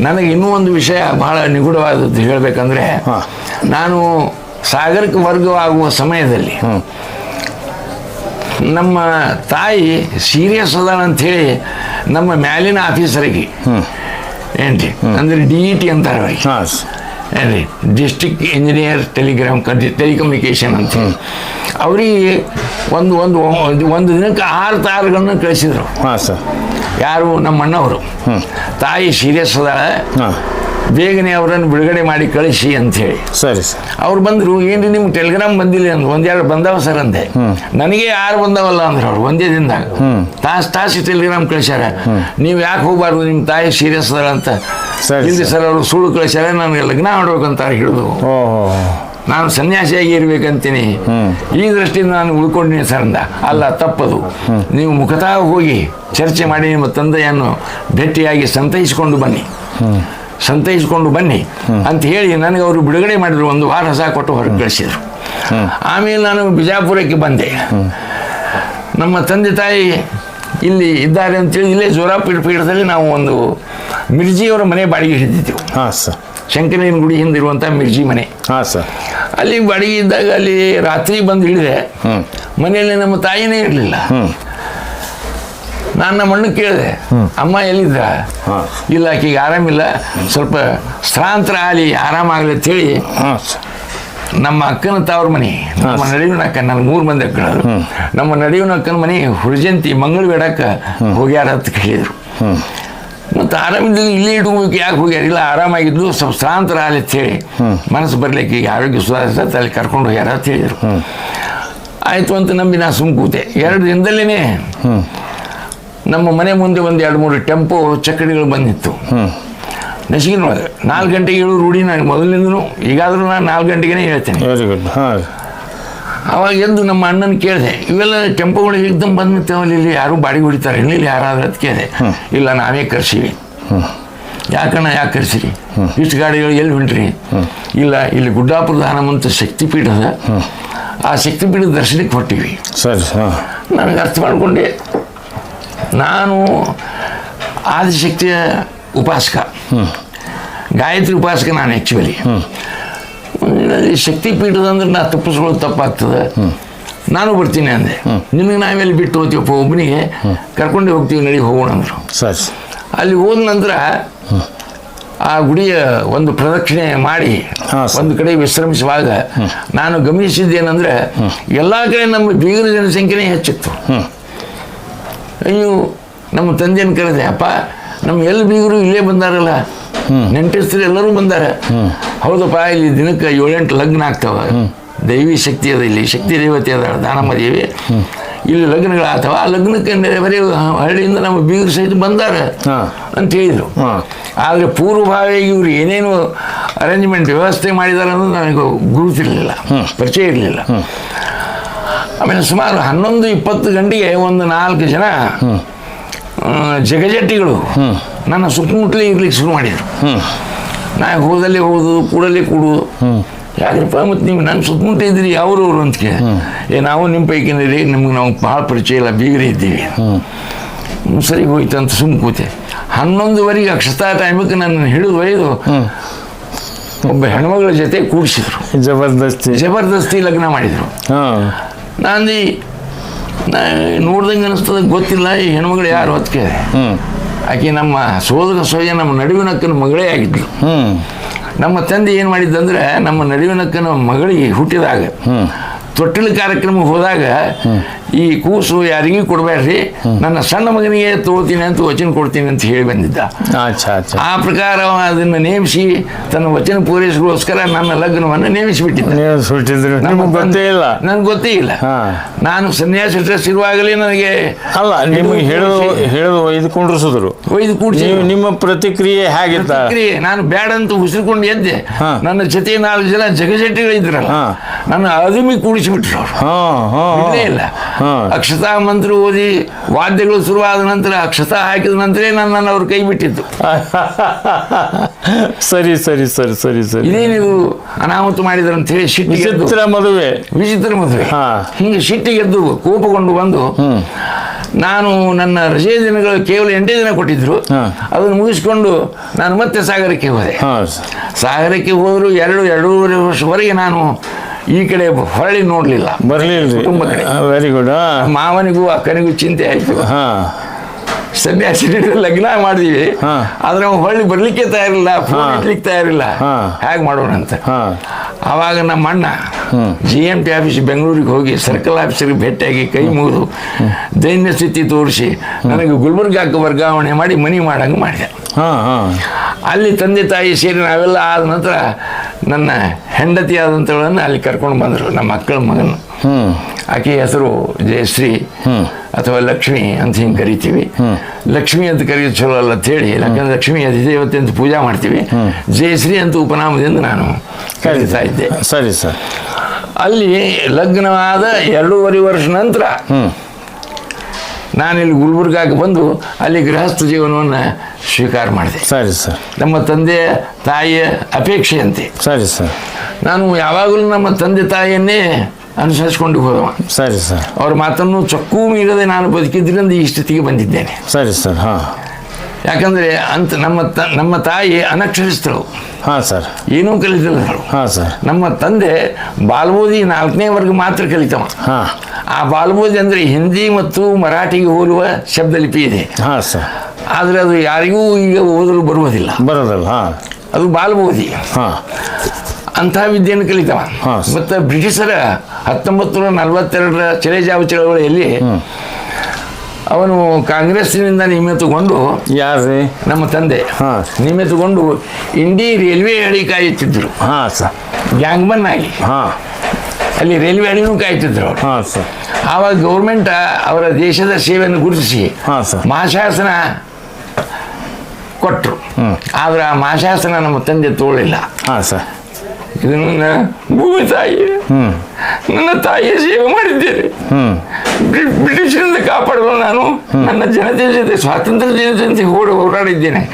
ನಾನು ನನಗೆ ಇನ್ನೂ ಒಂದು ವಿಷಯ ಬಹಳ ನಿಗೂಢವಾದದ್ದು ಹೇಳಬೇಕಂದ್ರೆ. ನಾನು ಸಾಗರಕ್ಕೆ ವರ್ಗವಾಗುವ ಸಮಯದಲ್ಲಿ ನಮ್ಮ ತಾಯಿ ಸೀರಿಯಸ್ ಅದಾಳ ಅಂಥೇಳಿ ನಮ್ಮ ಮ್ಯಾಲಿನ ಆಫೀಸರಿಗೆ ಏನ್ರಿ ಅಂದ್ರೆ ಡಿ ಇ ಟಿ ಅಂತಾರೆ ಅವ್ರಿಗೆ. ಡಿಸ್ಟಿಕ್ ಇಂಜಿನಿಯರ್ ಟೆಲಿಗ್ರಾಮ್ ಟೆಲಿಕಮ್ಯುನಿಕೇಶನ್ ಅಂತ. ಅವರಿಗೆ ಅವ್ರಿಗೆ ಒಂದು ಒಂದು ಒಂದು ದಿನಕ್ಕೆ ಆರು ತಾರುಗಳನ್ನ ಕಳಿಸಿದರು. ಹಾಂ ಸರ್ ಯಾರು? ನಮ್ಮ ಅಣ್ಣವರು ತಾಯಿ ಸೀರಿಯಸ್ ಅದಾಳೆ. ಹಾಂ. ಬೇಗನೆ ಅವರನ್ನು ಬಿಡುಗಡೆ ಮಾಡಿ ಕಳಿಸಿ ಅಂಥೇಳಿ ಸರಿ ಸರ್. ಅವ್ರು ಬಂದರು ಏನು ನಿಮ್ಗೆ ಟೆಲಿಗ್ರಾಮ್ ಬಂದಿಲ್ಲ? ಅಂದ್ರೆ. ಒಂದೆರಡು ಬಂದಾವ ಸರ್ ಅಂದೆ. ನನಗೆ ಯಾರು ಬಂದವಲ್ಲ ಅಂದ್ರೆ ಅವ್ರು ಒಂದೇ ದಿನದಾಗ. ತಾಸು ತಾಸು ಟೆಲಿಗ್ರಾಮ್ ಕಳಿಸ್ಯಾರ. ನೀವು ಯಾಕೆ ಹೋಗ್ಬಾರ್ದು? ನಿಮ್ಮ ತಾಯಿ ಸೀರಿಯಸ್ ಅದಾರ ಅಂತ. ಸರಿ, ಇಲ್ಲಿ ಸರ್. ಅವರು ಸುಳ್ಳು ಕಳಿಸ್ಯಾರ ನನಗೆ ಲಗ್ನ ಮಾಡ್ಬೇಕಂತ ಓಹೋ. ನಾನು ಸನ್ಯಾಸಿಯಾಗಿ ಇರ್ಬೇಕಂತೀನಿ. ಈ ದೃಷ್ಟಿಯಿಂದ ನಾನು ಉಳ್ಕೊಂಡಿನಿ ಸರ್ ಅಂದ. ಅಲ್ಲ ತಪ್ಪದು. ನೀವು ಮುಖತಃ ಹೋಗಿ ಚರ್ಚೆ ಮಾಡಿ ನಿಮ್ಮ ತಂದೆಯನ್ನು ಭೇಟಿಯಾಗಿ ಸಂತೈಸಿಕೊಂಡು ಬನ್ನಿ. ಸಂತೈಸಿಕೊಂಡು ಬನ್ನಿ ಅಂತ ಹೇಳಿ ನನಗೆ ಅವರು ಬಿಡುಗಡೆ ಮಾಡಿದ್ರು ಒಂದು ವಾರ ಸಹ ಕೊಟ್ಟು ಹೊರಗೆ ಕಳಿಸಿದ್ರು. ಆಮೇಲೆ ನಾನು ಬಿಜಾಪುರಕ್ಕೆ ಬಂದೆ. ನಮ್ಮ ತಂದೆ ತಾಯಿ ಇಲ್ಲಿ ಇದ್ದಾರೆ ಅಂತೇಳಿ ಇಲ್ಲೇ ಜೋರಾಪೀಠ ಪೀಠದಲ್ಲಿ ನಾವು ಒಂದು ಮಿರ್ಜಿಯವರ ಮನೆ ಬಾಡಿಗೆ ಹಿಡಿದಿದ್ದೆವು. ಹಾಂ ಸರ್. ಶಂಕರನ ಗುಡಿ ಹಿಂದಿರುವಂಥ ಮಿರ್ಜಿ ಮನೆ. ಹಾಂ ಸರ್. ಅಲ್ಲಿ ಬಾಡಿಗೆ ಇದ್ದಾಗ ಅಲ್ಲಿ ರಾತ್ರಿ ಬಂದು ಹಿಡಿದೆ. ಮನೆಯಲ್ಲಿ ನಮ್ಮ ತಾಯಿನೇ ಇರಲಿಲ್ಲ. ನಾನು ನಮ್ಮ ಅಣ್ಣ ಕೇಳಿದೆ ಅಮ್ಮ ಎಲ್ಲಿದ್ದ? ಇಲ್ಲ ಆಕೆಗೆ ಆರಾಮಿಲ್ಲ. ಸ್ವಲ್ಪ ಸ್ಥಳಾಂತರ ಆಗಲಿ ಆರಾಮಾಗಲಿ ಅಂತೇಳಿ ನಮ್ಮ ಅಕ್ಕನ ತವ್ರ ಮನೆ ನಮ್ಮ ನಡುವಿನ ಅಕ್ಕ ನನ್ನ ಮೂರು ಮಂದಿ ಅಕ್ಕಳರು ನಮ್ಮ ನಡುವಿನ ಅಕ್ಕನ ಮನೆ ಹುರ್ಜಂತಿ ಮಂಗಳ ಬೇಡಕ್ಕೆ ಹೋಗ್ಯಾರ ಅಂತ ಕೇಳಿದರು. ಮತ್ತು ಆರಾಮಿದ್ದಲ್ಲಿ ಇಲ್ಲೇ ಇಟ್ಕೋಬೇಕು ಯಾಕೆ ಹೋಗ್ಯಾರ? ಇಲ್ಲ ಆರಾಮಾಗಿದ್ದು ಸ್ವಲ್ಪ ಸ್ಥಳಾಂತರ ಆಗಲಿ ಅಂತ ಹೇಳಿ. ಮನಸ್ಸು ಬರ್ಲಿಕ್ಕೆ ಈಗ ಆರೋಗ್ಯ ಸುಧಾರಿಸ ಅಲ್ಲಿ ಕರ್ಕೊಂಡು ಹೋಗ್ಯಾರ ಅಂತ ಹೇಳಿದರು. ಆಯಿತು ಅಂತ ನಂಬಿ ನಾ ಸುಮ್ ಕೂತೆ ಎರಡು ದಿನದಲ್ಲೇ ನಮ್ಮ ಮನೆ ಮುಂದೆ ಒಂದು ಎರಡು ಮೂರು ಟೆಂಪೋ ಚಕ್ಕಡಿಗಳು ಬಂದಿತ್ತು. ನಸಿಗಿನ ನಸಿಗಿನೊಳಗೆ ನಾಲ್ಕು ಗಂಟೆಗೆ ಏಳು ರೂಢಿ ನಾನು ಮೊದಲಿಂದನೂ ಈಗಾದರೂ ನಾನು ನಾಲ್ಕು ಗಂಟೆಗೆ ಹೇಳ್ತೇನೆ. ಅವಾಗ ಎದ್ದು ನಮ್ಮ ಅಣ್ಣನ ಕೇಳಿದೆ ಇವೆಲ್ಲ ಟೆಂಪೋಗಳು ಏಕ್ದಮ್ ಬಂದ್ಬಿಡ್ತೇವಲ್ಲ ಇಲ್ಲಿ ಯಾರು ಬಾಡಿಗೆ ಹೊಡಿತಾರೆ ಇಲ್ಲಿ ಯಾರಾದ್ರೂ ಅಂತ ಕೇಳಿದೆ. ಇಲ್ಲ ನಾವೇ ಕರ್ಸೀವಿ. ಯಾಕಣ್ಣ ಯಾಕೆ ಕರ್ಸಿರಿ? ಇಷ್ಟು ಗಾಡಿಗಳು ಎಲ್ಲಿ ಹೊಂಟ್ರಿ? ಇಲ್ಲ ಇಲ್ಲಿ ಗುಡ್ಡಾಪುರದ ಹನುಮಂತ ಶಕ್ತಿಪೀಠದ ಅದ ಆ ಶಕ್ತಿಪೀಠದ ದರ್ಶನಕ್ಕೆ ಹೊಟ್ಟಿವಿ ಸರಿ ನನಗೆ ಅರ್ಥ ಮಾಡಿಕೊಂಡೆ ನಾನು ಆದಿಶಕ್ತಿಯ ಉಪಾಸಕ. ಗಾಯತ್ರಿ ಉಪಾಸಕ ನಾನು ಆ್ಯಕ್ಚುಲಿ ಶಕ್ತಿ ಪೀಠದಂದ್ರೆ ನಾ ತಪ್ಪಿಸ್ಕೊಳ್ಳೋದು ತಪ್ಪಾಗ್ತದೆ. ನಾನು ಬರ್ತೀನಿ ಅಂದೆ. ನಿನಗೆ ನಾವೆಲ್ಲಿ ಬಿಟ್ಟು ಹೋಗ್ತೀವಪ್ಪ ಒಬ್ಬನಿಗೆ ಕರ್ಕೊಂಡು ಹೋಗ್ತೀವಿ ನಡಿ ಹೋಗೋಣ ಅಂದರು. ಸರಿ. ಅಲ್ಲಿ ಹೋದ ನಂತರ ಆ ಗುಡಿಯ ಒಂದು ಪ್ರದಕ್ಷಿಣೆ ಮಾಡಿ. ಒಂದು ಕಡೆ ವಿಶ್ರಮಿಸುವಾಗ ನಾನು ಗಮನಿಸಿದ್ದೇನೆಂದ್ರೆ ಎಲ್ಲ ಕಡೆ ನಮ್ಮ ಬೀಗರ ಜನಸಂಖ್ಯೆನೇ ಹೆಚ್ಚಿತ್ತು. ಅಯ್ಯೋ ನಮ್ಮ ತಂದೆಯನ್ನು ಕರೆದೆ ಅಪ್ಪ ನಮ್ಮ ಎಲ್ಲ ಬೀಗರು ಇಲ್ಲೇ ಬಂದಾರಲ್ಲ ನೆಂಟಸ್ತರು ಎಲ್ಲರೂ ಬಂದಾರ. ಹೌದಪ್ಪ ಇಲ್ಲಿ ದಿನಕ್ಕೆ ಏಳೆಂಟು ಲಗ್ನ ಆಗ್ತಾವ. ದೈವಿ ಶಕ್ತಿ ಅದ ಇಲ್ಲಿ ಶಕ್ತಿ ದೇವತೆ ಅದ ದಾನಮ್ಮ ದೇವಿ ಇಲ್ಲಿ ಲಗ್ನಗಳಾಗ್ತಾವ ಆ ಲಗ್ನಕ್ಕೆ ಬರೀ ಹಳ್ಳಿಯಿಂದ ನಮ್ಮ ಬೀಗರು ಸಹಿತ ಬಂದಾರ ಅಂತ ಹೇಳಿದರು. ಆದರೆ ಪೂರ್ವಭಾವಿ ಇವರು ಏನೇನು ಅರೇಂಜ್ಮೆಂಟ್ ವ್ಯವಸ್ಥೆ ಮಾಡಿದ್ದಾರೆ ಅನ್ನೋದು ನನಗೆ ಗುರುತಿರಲಿಲ್ಲ ಪರಿಚಯ ಇರಲಿಲ್ಲ. ಆಮೇಲೆ ಸುಮಾರು ಹನ್ನೊಂದು ಇಪ್ಪತ್ತು ಗಂಟೆಗೆ ಒಂದು ನಾಲ್ಕು ಜನ ಜಗಜಟ್ಟಿಗಳು ನನ್ನ ಸುತ್ತಮುತ್ತಲೇ ಇರ್ಲಿಕ್ಕೆ ಶುರು ಮಾಡಿದರು. ನಾ ಹೋದಲ್ಲಿ ಹೋಗುದು ಕೂಡಲೇ ಕೂಡುದು ಯಾಕ್ರಪ್ಪ ಮತ್ತು ನೀವು ನನ್ನ ಸುತ್ತಮುತ್ತ ಇದ್ದೀರಿ ಅವರು ಅಂತ ಕೇಳಿ. ಏ ನಾವು ನಿಮ್ಮ ಪೈಕಿನಲ್ಲಿ ನಿಮ್ಗೆ ನಾವು ಭಾಳ ಪರಿಚಯ ಇಲ್ಲ ಬೀಗರೇ ಇದ್ದೀವಿ. ಸರಿ ಹೋಯ್ತು ಅಂತ ಸುಮ್ಮ ಕೂತೆ. ಹನ್ನೊಂದುವರೆಗೆ ಅಕ್ಷತಾ ಟೈಮಕ್ಕೆ ನನ್ನ ಹಿಡಿದು ಒಯ್ದು ಒಬ್ಬ ಹೆಣ್ಮಗಳ ಜೊತೆ ಕೂಡಿಸಿದ್ರು. ಜಬರ್ದಸ್ತಿ. ಜಬರ್ದಸ್ತಿ ಲಗ್ನ ಮಾಡಿದರು. ಹಾಂ. ನಾಂದಿ ನಾ ನೋಡ್ದಂಗೆ ಅನಿಸ್ತದ ಗೊತ್ತಿಲ್ಲ ಈ ಹೆಣ್ಮಗಳು ಯಾರು ಹೊತ್ತಿಗೆ? ಆಕೆ ನಮ್ಮ ಸೋದರ ಸೋಯ ನಮ್ಮ ನಡುವಿನಕ್ಕನ ಮಗಳೇ ಆಗಿದ್ಲು. ನಮ್ಮ ತಂದೆ ಏನು ಮಾಡಿದ್ದಂದ್ರೆ ನಮ್ಮ ನಡುವಿನಕ್ಕನ ಮಗಳಿಗೆ ಹುಟ್ಟಿದಾಗ ತೊಟ್ಟಿಲು ಕಾರ್ಯಕ್ರಮ ಹೋದಾಗ ಈ ಕೂಸು ಯಾರಿಗೂ ಕೊಡಬೇಡ್ರಿ. ನನ್ನ ಸಣ್ಣ ಮಗನಿಗೆ ತಗೋತೀನಿ ಅಂತ ವಚನ ಕೊಡ್ತೀನಿ ಅಂತ ಹೇಳಿ ಬಂದಿದ್ದ. ಆ ಪ್ರಕಾರ ಅದನ್ನು ನೇಮಿಸಿ ತನ್ನ ವಚನ ಪೂರೈಸಗೋಸ್ಕರ ನನ್ನ ಲಗ್ನವನ್ನು ನೇಮಿಸಿಬಿಟ್ಟಿದ್ದ. ನನಗೆ ಗೊತ್ತೇ ಇಲ್ಲ. ನಾನು ಸನ್ಯಾಸಿ ಡ್ರೆಸ್ ಇರುವಾಗಲೇ ನನಗೆ ಅಲ್ಲ ನಿಮಗೆ ಹೇಳೋದು ಹೇಳೋದು ಒಯ್ದು ಕುಂಡ್ರಿಸಿದ್ರು. ಒಯ್ದು ಕೂಡಿಸಿ ನಿಮ್ಮ ಪ್ರತಿಕ್ರಿಯೆ ಹೇಗಿತ್ತ? ಪ್ರತಿಕ್ರಿಯೆ ನಾನು ಬೇಡ ಅಂತ ಉಸಿರುಕೊಂಡು ಎದ್ದೆ. ನನ್ನ ಜೊತೆ ನಾಲ್ಕು ಜನ ಜಗಜಟ್ಟಿಗಳಿದ್ರಲ್ಲ. ನನ್ನ ಅದುಮಿ ಕೂಡಿಸಿಬಿಟ್ರು ಹಾಂ ಇಲ್ಲೇ. ಅಕ್ಷತಾ ಮಂತ್ರ ಓದಿ ವಾದ್ಯಗಳು ಶುರುವಾದ ನಂತರ ಅಕ್ಷತಾ ಹಾಕಿದ ನಂತರ ನನ್ನನ್ನು ಅವ್ರ ಕೈ ಬಿಟ್ಟಿದ್ದು. ಸರಿ ಸರಿ ಸರಿ ಸರಿ ಸರಿ. ಇದೇನಿದು ಅನಾಹುತ ಮಾಡಿದ್ರು ಅಂತ ಹೇಳಿ ಸಿಟ್ಟಿಗೆ ವಿಚಿತ್ರ ಮದುವೆ. ವಿಚಿತ್ರ ಮದುವೆ. ಹಿಂಗೆ ಸಿಟ್ಟಿಗೆದ್ದು ಕೋಪಗೊಂಡು ಬಂದು ನಾನು ನನ್ನ ರಜೆ ದಿನಗಳು ಕೇವಲ ಎಂಟೇ ದಿನ ಕೊಟ್ಟಿದ್ರು. ಅದನ್ನು ಮುಗಿಸ್ಕೊಂಡು ನಾನು ಮತ್ತೆ ಸಾಗರಕ್ಕೆ ಹೋದೆ. ಸಾಗರಕ್ಕೆ ಹೋದ್ರು ಎರಡು ಎರಡೂವರೆ ವರ್ಷವರೆಗೆ ನಾನು ಈ ಕಡೆ ಹೊರಳಿ ನೋಡಲಿಲ್ಲ. ಬರಲಿಲ್ಲ ಕುಟುಂಬ ಕಡೆ. ವೆರಿ ಗುಡ್ ಮಾವನಿಗೂ ಅಕ್ಕನಿಗೂ ಚಿಂತೆ ಆಯ್ತು. ಹಾ. ಸನ್ಯಾಸಿ ಲಗ್ನ ಮಾಡಿದೀವಿ. ಆದ್ರೆ ಅವ್ನು ಹೊಳ್ಳಿ ಬರ್ಲಿಕ್ಕೆ ತಯಾರಿಲ್ಲ ಫೋನ್. ಇಡ್ಲಿಕ್ಕೆ ತಯಾರಿಲ್ಲ. ಹೇಗ್ ಮಾಡೋಣ ಅಂತ. ಅವಾಗ ಆವಾಗ ನಮ್ಮ ಅಣ್ಣ ಜಿ ಎಂ ಟಿ ಆಫೀಸ್ ಬೆಂಗಳೂರಿಗೆ ಹೋಗಿ ಸರ್ಕಲ್ ಆಫೀಸರ್ಗೆ ಭೇಟಿಯಾಗಿ ಕೈ ಮುಗಿದು ದೈನ್ಯ ಸ್ಥಿತಿ ತೋರಿಸಿ ನನಗೆ ಗುಲ್ಬರ್ಗಾಕ್ಕೆ ವರ್ಗಾವಣೆ ಮಾಡಿ ಮನಿ ಮಾಡಂಗೆ ಮಾಡಿದೆ. ಹಾ ಹಾ. ಅಲ್ಲಿ ತಂದೆ ತಾಯಿ ಸೇರಿ ನಾವೆಲ್ಲ ಆದ ನಂತರ ನನ್ನ ಹೆಂಡತಿಯಾದಂಥವಳನ್ನು ಅಲ್ಲಿ ಕರ್ಕೊಂಡು ಬಂದರು ನಮ್ಮ ಮಕ್ಕಳ ಮಗನು ಆಕೆ ಹೆಸರು ಜಯಶ್ರೀ ಅಥವಾ ಲಕ್ಷ್ಮಿ ಅಂತ ಹಿಂಗೆ ಕರಿತೀವಿ. ಲಕ್ಷ್ಮಿ ಅಂತ ಕರೆಯೋದು ಚಲೋ ಅಲ್ಲ ಅಂತ ಹೇಳಿ ಯಾಕಂದ್ರೆ ಲಕ್ಷ್ಮಿ ಅಧಿದೇವತೆ ಅಂತ ಪೂಜಾ ಮಾಡ್ತೀವಿ. ಜಯಶ್ರೀ ಅಂತ ಉಪನಾಮದಿಂದ ನಾನು ಕರೀತಾ ಇದ್ದೆ. ಸರಿ ಸರ್. ಅಲ್ಲಿ ಲಗ್ನವಾದ ಎರಡೂವರೆ ವರ್ಷ ನಂತರ ನಾನಿಲ್ಲಿ ಗುಲ್ಬರ್ಗಾಗೆ ಬಂದು ಅಲ್ಲಿ ಗೃಹಸ್ಥ ಜೀವನವನ್ನು ಸ್ವೀಕಾರ ಮಾಡಿದೆ. ಸರಿ ಸರ್. ನಮ್ಮ ತಂದೆ ತಾಯಿಯ ಅಪೇಕ್ಷೆಯಂತೆ. ಸರಿ ಸರ್. ನಾನು ಯಾವಾಗಲೂ ನಮ್ಮ ತಂದೆ ತಾಯಿಯನ್ನೇ ಅನುಸರಿಸ್ಕೊಂಡು ಹೋದವ. ಸರಿ ಸರ್. ಅವ್ರ ಮಾತನ್ನು ಚಕ್ಕೂ ಮೀರದೆ ನಾನು ಬದುಕಿದ್ರಿಂದ ಈ ಸ್ಥಿತಿಗೆ ಬಂದಿದ್ದೇನೆ. ಸರಿ ಸರ್ ಹಾ. ಯಾಕಂದರೆ ಅಂತ ನಮ್ಮ ತ ನಮ್ಮ ತಾಯಿ ಅನಕ್ಷರಿಸ್ತರು ಹಾಂ ಸರ್. ಏನೂ ಕಲಿತಿಲ್ಲ ಹಾಂ ಸರ್. ನಮ್ಮ ತಂದೆ ಬಾಲ್ಬೋಧಿ ನಾಲ್ಕನೇ ವರ್ಗ ಮಾತ್ರ ಕಲಿತವ. ಹಾಂ. ಆ ಬಾಲ್ಬೋಧಿ ಅಂದರೆ ಹಿಂದಿ ಮತ್ತು ಮರಾಠಿಗೆ ಹೋಲುವ ಶಬ್ದಲಿಪಿ ಇದೆ. ಹಾಂ ಸರ್. ಆದರೆ ಅದು ಯಾರಿಗೂ ಈಗ ಓದಲು ಬರುವುದಿಲ್ಲ. ಬರೋದಲ್ಲ ಹಾಂ. ಅದು ಬಾಲ್ಬೋಧಿ ಹಾಂ. ಅಂಥ ವಿದ್ಯೆಯನ್ನು ಕಲಿತವ. ಮತ್ತೆ ಮತ್ತು ಬ್ರಿಟಿಷರ ಹತ್ತೊಂಬತ್ತು ನೂರ ನಲವತ್ತೆರಡರ ಚಳೆಜಾವು ಚಳವಳಿಯಲ್ಲಿ ಅವನು ಕಾಂಗ್ರೆಸ್ನಿಂದ ನೇಮಿತಗೊಂಡು ಯಾರು ರೀ ನಮ್ಮ ತಂದೆ. ಹಾ. ತಗೊಂಡು ಇಂಡಿ ರೈಲ್ವೆ ಹಳಿ ಕಾಯುತ್ತಿದ್ದರು ಹಾಂ ಸರ್. ಗ್ಯಾಂಗ್ಮನ್ ಆಗಿ. ಹಾಂ. ಅಲ್ಲಿ ರೈಲ್ವೆ ಹಳಿನೂ ಕಾಯ್ತಿದ್ರು ಅವರು. ಹಾಂ ಸರ್. ಆವಾಗ ಗೌರ್ಮೆಂಟ್ ಅವರ ದೇಶದ ಸೇವೆಯನ್ನು ಗುರುತಿಸಿ ಹಾ, ಸರ್. ಮಹಾಶಾಸನ ಕೊಟ್ಟರು ಆದ್ರೆ ಆ ಮಹಾಶಾಸನ ನಮ್ಮ ತಂದೆ ತೋಳಿಲ್ಲ. ಹಾಂ ಸರ್. ಇದನ್ನು ಭೂಮಿ ತಾಯಿ. ಹ್ಞೂ ನನ್ನ ತಾಯಿಯ ಸೇವೆ ಮಾಡಿದ್ದೇನೆ. ಬ್ರಿಟಿಷರಿಂದ ಕಾಪಾಡಲು ನಾನು ನನ್ನ ಜನತೆ ಜೊತೆ ಸ್ವಾತಂತ್ರ್ಯ ಜನತೆ ಓಡಿ ಹೋರಾಡಿದ್ದೇನೆ.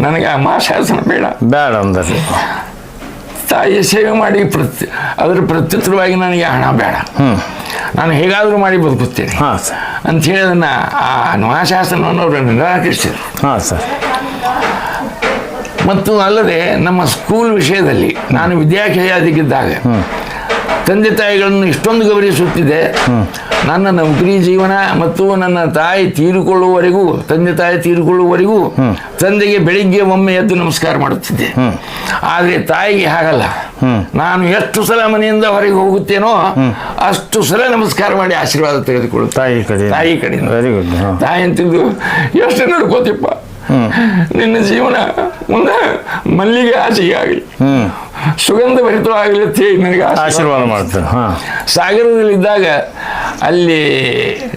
ನನಗೆ ಆ ಮಹಾಶಾಸನ ಬೇಡ. ಬೇಡ ಅಂದರೆ ತಾಯಿಯ ಸೇವೆ ಮಾಡಿ ಪ್ರತಿ ಅದರ ಪ್ರತ್ಯುತ್ತರವಾಗಿ ನನಗೆ ಹಣ ಬೇಡ. ನಾನು ಹೇಗಾದರೂ ಮಾಡಿ ಬದುಕುತ್ತೇನೆ. ಹಾಂ ಸರ್. ಅಂತ ಹೇಳಿದನ್ನ ಆ ಮಹಾಶಾಸನವನ್ನು ಅವರು ನಿರಾಕರಿಸಿದರು. ಹಾಂ ಸರ್. ಮತ್ತು ಅಲ್ಲದೆ ನಮ್ಮ ಸ್ಕೂಲ್ ವಿಷಯದಲ್ಲಿ ನಾನು ವಿದ್ಯಾರ್ಥಿಯಾಗಿದ್ದಾಗ ತಂದೆ ತಾಯಿಗಳನ್ನು ಇಷ್ಟೊಂದು ಗೌರವಿಸುತ್ತಿದೆ. ನನ್ನ ನೌಕರಿ ಜೀವನ ಮತ್ತು ನನ್ನ ತಾಯಿ ತೀರಿಕೊಳ್ಳುವವರೆಗೂ ತಂದೆ ತಾಯಿ ತೀರಿಕೊಳ್ಳುವವರೆಗೂ ತಂದೆಗೆ ಬೆಳಿಗ್ಗೆ ಒಮ್ಮೆ ಎದ್ದು ನಮಸ್ಕಾರ ಮಾಡುತ್ತಿದ್ದೆ. ಆದರೆ ತಾಯಿಗೆ ಹಾಗಲ್ಲ. ನಾನು ಎಷ್ಟು ಸಲ ಮನೆಯಿಂದ ಹೊರಗೆ ಹೋಗುತ್ತೇನೋ ಅಷ್ಟು ಸಲ ನಮಸ್ಕಾರ ಮಾಡಿ ಆಶೀರ್ವಾದ ತೆಗೆದುಕೊಳ್ಳು ತಾಯಿ ಕಡೆ ತಾಯಿ ಕಡೆ ತಾಯಿ ಅಂತಿದ್ದು ಎಷ್ಟು ನಡ್ಕೋತಿಪ್ಪ ನಿನ್ನ ಜೀವನ ಮುಂದೆ ಮಲ್ಲಿಗೆ ಆಚೆಗೆ ಆಗಲಿ. ಸುಗಂಧ ಅಂತ ಹೇಳಿ ನನಗೆ ಆಶೀರ್ವಾದ ಮಾಡ್ತಾರೆ ಹಾಂ. ಸಾಗರದಲ್ಲಿದ್ದಾಗ ಅಲ್ಲಿ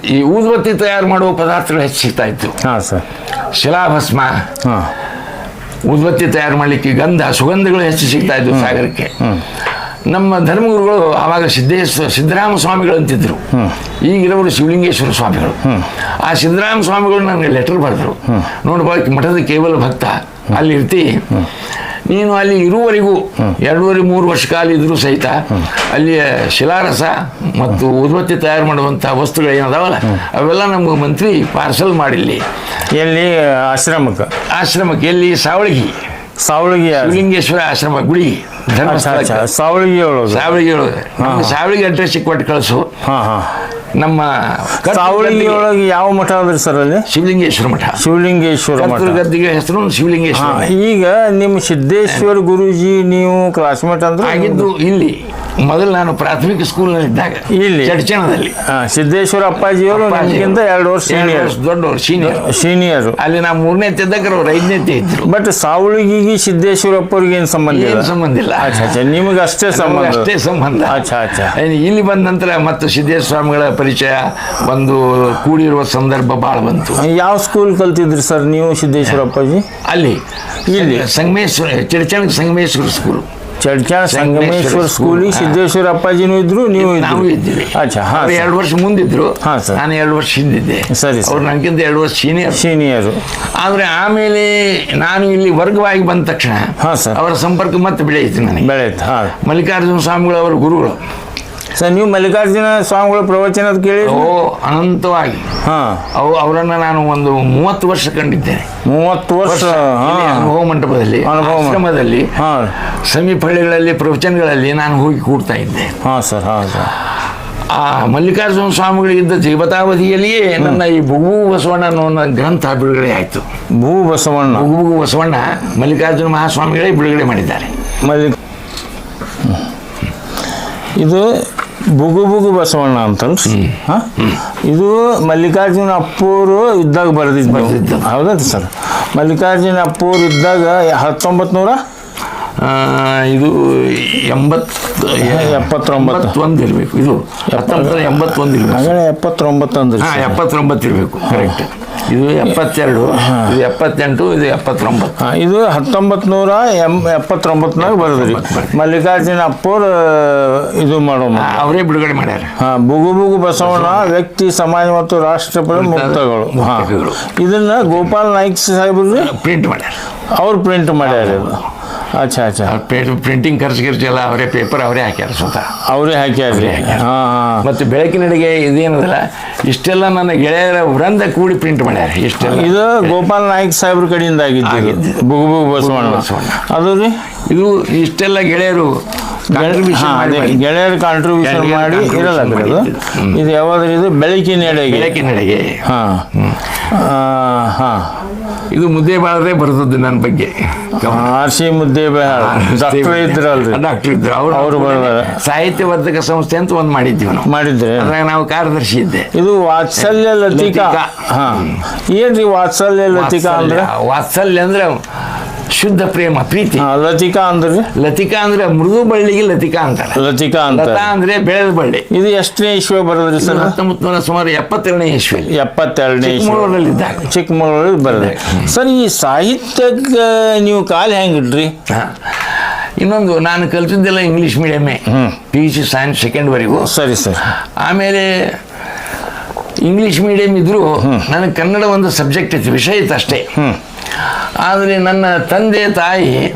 ಈ ಊದುಬತ್ತಿ ತಯಾರು ಮಾಡುವ ಪದಾರ್ಥಗಳು ಹೆಚ್ಚು ಸಿಗ್ತಾ ಇತ್ತು. ಹಾಂ ಸರ್. ಶಿಲಾಭಸ್ಮ ಹಾಂ. ಊದುಬತ್ತಿ ತಯಾರು ಮಾಡಲಿಕ್ಕೆ ಗಂಧ ಸುಗಂಧಗಳು ಹೆಚ್ಚು ಸಿಗ್ತಾ ಇದ್ವು ಸಾಗರಕ್ಕೆ. ನಮ್ಮ ಧರ್ಮಗುರುಗಳು ಆವಾಗ ಸಿದ್ದೇಶ್ವರ ಸಿದ್ದರಾಮ ಸ್ವಾಮಿಗಳು ಅಂತಿದ್ರು. ಈಗಿರೋರು ಶಿವಲಿಂಗೇಶ್ವರ ಸ್ವಾಮಿಗಳು. ಆ ಸಿದ್ದರಾಮ ಸ್ವಾಮಿಗಳು ನನಗೆ ಲೆಟರ್ ಬರೆದ್ರು. ನೋಡ್ಬಾ ಮಠದ ಕೇವಲ ಭಕ್ತ ಅಲ್ಲಿ ಇರ್ತಿ ನೀನು ಅಲ್ಲಿ ಇರುವವರೆಗೂ ಎರಡೂವರೆ ಮೂರು ವರ್ಷ ಕಾಲ ಇದ್ರೂ ಸಹಿತ ಅಲ್ಲಿಯ ಶಿಲಾರಸ ಮತ್ತು ಉದ್ಬತ್ತಿ ತಯಾರು ಮಾಡುವಂಥ ವಸ್ತುಗಳು ಏನದಾವಲ್ಲ ಅವೆಲ್ಲ ನಮ್ಗೆ ಮಂತ್ರಿ ಪಾರ್ಸಲ್ ಮಾಡಿಲ್ಲಿ. ಎಲ್ಲಿ ಆಶ್ರಮಕ್ಕೆ? ಆಶ್ರಮಕ್ಕೆ ಎಲ್ಲಿ? ಸಾವಳಗಿ. ಸಾವಳಿಗೆ ಲಿಂಗೇಶ್ವರ ಆಶ್ರಮ ಗುಡಿ. ಧರ್ಮಸ್ಥಳ ಸಾವಳಗಿ ಸಾವಳಿಗೆ ಸಾವಳಿಗೆ ಅಡ್ರೆಸ್ ಕೊಟ್ಟು ಕಳಿಸು. ಹಾಂ ಹಾಂ. ನಮ್ಮ ಒಳಗೆ ಯಾವ ಮಠ ಅದ್ರಿ ಸರ್ ಅಲ್ಲಿ? ಶಿವಲಿಂಗೇಶ್ವರ ಮಠ. ಶಿವಲಿಂಗೇಶ್ವರ ಮಠ. ಗದ್ದಿಗೆ ಹೆಸರು ಶಿವಲಿಂಗೇಶ್ವರ ಈಗ ನಿಮ್ಮ ಸಿದ್ದೇಶ್ವರ ಗುರುಜಿ ನೀವು ಕ್ಲಾಸ್ಮೇಟ್ ಅಂದ್ರೆ ಆಗಿದ್ದು ಇಲ್ಲಿ. ಮೊದಲು ನಾನು ಪ್ರಾಥಮಿಕ ಸ್ಕೂಲ್ನಲ್ಲಿ ಇದ್ದಾಗ ಇಲ್ಲಿ? ಚಡ್ಚಣದಲ್ಲಿ. ಸಿದ್ದೇಶ್ವರ ಅಪ್ಪಾಜಿಯವರು ಅಪ್ಪಾಜಿ. ನಿಮ್ಗಿಂತ ಎರಡು ವರ್ಷ ಸೀನಿಯರ್ ದೊಡ್ಡವರು ಸೀನಿಯರ್ ಸೀನಿಯರ್ ಅಲ್ಲಿ ನಾ ಮೂರನೇ ಇದ್ದಾಗ ಅವ್ರು ಐದನೇ ಇದ್ರು ಬಟ್ ಸಾವಳಿಗಿಗೆ ಸಿದ್ದೇಶ್ವರಪ್ಪವ್ರಿಗೆ ಏನು ಸಂಬಂಧ ಇಲ್ಲ? ಏನು ಸಂಬಂಧ ಇಲ್ಲ. ನಿಮಗೆ ಅಷ್ಟೇ ಸಂಬಂಧ ಅಷ್ಟೇ ಸಂಬಂಧ. ಅಚ್ಚಾ ಏನ್ ಇಲ್ಲಿ ಬಂದ ನಂತರ ಮತ್ತು ಸಿದ್ದೇಶ್ವರ ಸ್ವಾಮಿಗಳ ಪರಿಚಯ ಒಂದು ಕೂಡಿರುವ ಸಂದರ್ಭ ಭಾಳ ಬಂತು. ಯಾವ ಸ್ಕೂಲ್ ಕಲ್ತಿದ್ರಿ ಸರ್ ನೀವು ಸಿದ್ದೇಶ್ವರ ಅಪ್ಪಾಜಿ? ಅಲ್ಲಿ. ಇಲ್ಲಿ? ಸಂಗಮೇಶ್ವರ ಚಡಚಾಣ ಸಂಗಮೇಶ್ವರ ಸ್ಕೂಲ್ ಚಡ್ಚಾಣ ಸಂಗಮೇಶ್ವರ ಸ್ಕೂಲಿಗೆ ಹಾ. ಸಿದ್ದೇಶ್ವರ ಅಪ್ಪಾಜಿನೂ ಇದ್ರು ನೀವು ನಾವು ಇದ್ದೀವಿ. ಅವ್ರು ಎರಡು ವರ್ಷ ಮುಂದಿದ್ರು. ಹಾಂ ಸರ್. ನಾನು ಎರಡು ವರ್ಷ ಹಿಂದಿದ್ದೆ. ಸರಿ. ಅವ್ರು ನನಗಿಂತ ಎರಡು ವರ್ಷ ಸೀನಿಯರ್ ಸೀನಿಯರ್ ಆದರೆ ಆಮೇಲೆ ನಾನು ಇಲ್ಲಿ ವರ್ಗವಾಗಿ ಬಂದ ತಕ್ಷಣ ಹಾ, ಸರ್. ಅವರ ಸಂಪರ್ಕ ಮತ್ತೆ ಬೆಳೆಯಿತು ನನಗೆ. ಬೆಳೆಯಿತು ಹಾಂ. ಮಲ್ಲಿಕಾರ್ಜುನ ಸ್ವಾಮಿಗಳು ಅವರ ಗುರುಗಳು. ಸರ್ ನೀವು ಮಲ್ಲಿಕಾರ್ಜುನ ಸ್ವಾಮಿಗಳ ಪ್ರವಚನ ಕೇಳಿ ಓ ಅನಂತವಾಗಿ. ಹಾಂ. ಅವು ಅವರನ್ನು ನಾನು ಒಂದು ಮೂವತ್ತು ವರ್ಷ ಕಂಡಿದ್ದೇನೆ. ಮೂವತ್ತು ವರ್ಷ ಇಲ್ಲಿ ಅನುಭವ ಮಂಟಪದಲ್ಲಿ ಅನುಭವ ಮಂಟಪ. ಆಶ್ರಮದಲ್ಲಿ ಹಾಂ. ಸಮೀಪಳ್ಳಿಗಳಲ್ಲಿ ಪ್ರವಚನಗಳಲ್ಲಿ ನಾನು ಹೋಗಿ ಕೂಡ್ತಾ ಇದ್ದೆ. ಹಾಂ ಸರ್ ಹಾಂ ಸರ್. ಆ ಮಲ್ಲಿಕಾರ್ಜುನ ಸ್ವಾಮಿಗಳಿದ್ದ ಜೀವತಾವಧಿಯಲ್ಲಿಯೇ ನನ್ನ ಈ ಭೂ ಬಸವಣ್ಣ ಅನ್ನೋ ಗ್ರಂಥ ಬಿಡುಗಡೆ ಆಯಿತು. ಭೂ ಬಸವಣ್ಣ. ಭೂ ಬುಗು ಬಸವಣ್ಣ ಮಲ್ಲಿಕಾರ್ಜುನ ಮಹಾಸ್ವಾಮಿಗಳೇ ಬಿಡುಗಡೆ ಮಾಡಿದ್ದಾರೆ. ಮಲ್ಲಿ ಇದು ಬುಗು ಬುಗು ಬಸವಣ್ಣ ಅಂತಲ್ರಿ ಹಾಂ? ಇದು ಮಲ್ಲಿಕಾರ್ಜುನ ಅಪ್ಪೂರು ಇದ್ದಾಗ ಬರೆದಿದ್ದು. ಬರ್ದಿದ್ದು. ಹೌದಾ ಸರ್? ಮಲ್ಲಿಕಾರ್ಜುನ ಅಪ್ಪೂರು ಇದ್ದಾಗ ಹತ್ತೊಂಬತ್ತು ನೂರ ಇದು ಎಂಬತ್ತು ಎಪ್ಪತ್ತೊಂಬತ್ತು. ಒಂದು ಇರಬೇಕು. ಇದು ಹತ್ತೊಂಬತ್ತು ಎಂಬತ್ತೊಂದು ಇರಬೇಕು. ಎಪ್ಪತ್ತೊಂಬತ್ತು ಅಂದ್ರೆ ಹಾಂ ಎಪ್ಪತ್ತೊಂಬತ್ತು ಇರಬೇಕು. ಕರೆಕ್ಟ್ ಇದು ಎಪ್ಪತ್ತೆರಡು ಇದು ಎಪ್ಪತ್ತೆಂಟು ಇದು ಎಪ್ಪತ್ತೊಂಬತ್ತು. ಇದು ಹತ್ತೊಂಬತ್ತು ನೂರ ಎಂ ಎಪ್ಪತ್ತೊಂಬತ್ತನಾಗ ಬರೋದ್ರಿ ಮಲ್ಲಿಕಾರ್ಜುನ ಅಪ್ಪೂರು ಇದು ಮಾಡೋಣ ಅವರೇ ಬಿಡುಗಡೆ ಮಾಡ್ಯಾರ. ಹಾಂ ಬುಗು ಬುಗು ಬಸವಣ್ಣ ವ್ಯಕ್ತಿ ಸಮಾಜ ಮತ್ತು ರಾಷ್ಟ್ರಪತಿ ಮುಕ್ತಗಳು. ಹಾಂ. ಇದನ್ನ ಗೋಪಾಲ್ ನಾಯ್ಕ ಸಾಹೇಬ್ರು ಪ್ರಿಂಟ್ ಮಾಡ್ಯಾರ. ಅವ್ರು ಪ್ರಿಂಟ್ ಮಾಡ್ಯಾರ ಇದು ಅಚ್ಚಾ. ಅಚ್ಚಾ ಪ್ರಿಂಟಿಂಗ್ ಖರ್ಚು ಗಿರ್ಚು ಎಲ್ಲ ಅವರೇ ಪೇಪರ್ ಅವರೇ ಹಾಕ್ಯಾರ ಸ್ವತಃ. ಅವರೇ ಹಾಕ್ಯಾರ. ಹಾಂ ಹಾಂ. ಮತ್ತು ಬೆಳಕಿನಡೆಗೆ ಇದೇನದಲ್ಲ ಇಷ್ಟೆಲ್ಲ ನನ್ನ ಗೆಳೆಯರ ವೃಂದ ಕೂಡಿ ಪ್ರಿಂಟ್ ಮಾಡ್ಯಾರ. ಇಷ್ಟೆಲ್ಲ. ಇದು ಗೋಪಾಲ್ ನಾಯ್ಕ್ ಸಾಹೇಬ್ರ ಕಡೆಯಿಂದ ಆಗಿದ್ದು. ಬುಗು ಬುಗು ಬಸವಣ್ಣ. ಅದು ರೀ? ಇದು ಇಷ್ಟೆಲ್ಲ ಗೆಳೆಯರು ಗೆಳೆಯರು ಕಾಂಟ್ರಿಬ್ಯೂಷನ್ ಮಾಡಿ ಇರಲ್ಲ. ಇದು ಯಾವ್ದು ಇದು ಬೆಳಕಿನೆಡೆಗೆ. ಬೆಳಕಿನಡೆಗೆ. ಹಾಂ. ಹಾಂ. ಇದು ಮುದ್ದೆ ಬಾಳದೇ ಬರ್ತದ್ದು ನನ್ನ ಬಗ್ಗೆ. ಆರ್ ಸಿ ಮುದ್ದೆ ಡಾಕ್ಟರ್ ಇದ್ರಲ್ರಿ. ಡಾಕ್ಟರ್ ಇದ್ರು. ಅವರು ಅವ್ರು. ಸಾಹಿತ್ಯ ವರ್ಧಕ ಸಂಸ್ಥೆ ಅಂತ ಒಂದು ಮಾಡಿದ್ವಿ ನಾವು. ಮಾಡಿದ್ರೆ? ಅದ್ರಾಗ ನಾವು ಕಾರ್ಯದರ್ಶಿ ಇದ್ದೆ. ಇದು ವಾತ್ಸಲ್ಯ ಲತಿಕಾ? ಏನ್ರಿ ವಾತ್ಸಲ್ಯ ಲತಿಕಾ ಅಂದ್ರೆ? ವಾತ್ಸಲ್ಯ ಅಂದ್ರೆ ಶುದ್ಧ ಪ್ರೇಮ ಪ್ರೀತಿ. ಲತಿಕಾ ಅಂದ್ರೆ? ಲತಿಕಾ ಅಂದ್ರೆ ಮೃದು ಬಳ್ಳಿಗೆ ಲತಿಕಾ ಅಂತಾರೆ. ಲತಿಕಾ ಅಂತ ಲತಾ ಅಂದ್ರೆ ಬೆಳೆದ ಬಳ್ಳಿ. ಇದು ಎಷ್ಟನೇ ಇಶ್ವ ಬರೋದ್ರಿ ಸರ್? ಹತ್ತೊಂಬತ್ತು ನೂರ ಸುಮಾರು ಎಪ್ಪತ್ತೆರಡನೇ ಇಸ್ವಿಯಲ್ಲಿ ಎಪ್ಪತ್ತೆರಡನೇ ಇಶ್ವ ಚಿಕ್ಕಮಗಳೂರಲ್ಲಿದ್ದಾಗ. ಚಿಕ್ಕಮಗಳೂರಲ್ಲಿ ಬರೋದು ಸರ್ ಈ ಸಾಹಿತ್ಯಕ್ಕೆ ನೀವು ಕಾಲು ಹೆಂಗಿಡ್ರಿ. ಇನ್ನೊಂದು ನಾನು ಕಲ್ತಿದ್ದೆಲ್ಲ ಇಂಗ್ಲೀಷ್ ಮೀಡಿಯಮ್ಮೇ ಪಿ ಯು ಸಿ ಸೈನ್ಸ್ ಸೆಕೆಂಡ್ವರೆಗೂ ಸರಿ ಸರ್. ಆಮೇಲೆ ಇಂಗ್ಲೀಷ್ ಮೀಡಿಯಮ್ ಇದ್ದರೂ ನನಗೆ ಕನ್ನಡ ಒಂದು ಸಬ್ಜೆಕ್ಟ್ ಇತ್ತು ವಿಷಯ ಇತ್ತು ಅಷ್ಟೇ. ಆದರೆ ನನ್ನ ತಂದೆ ತಾಯಿ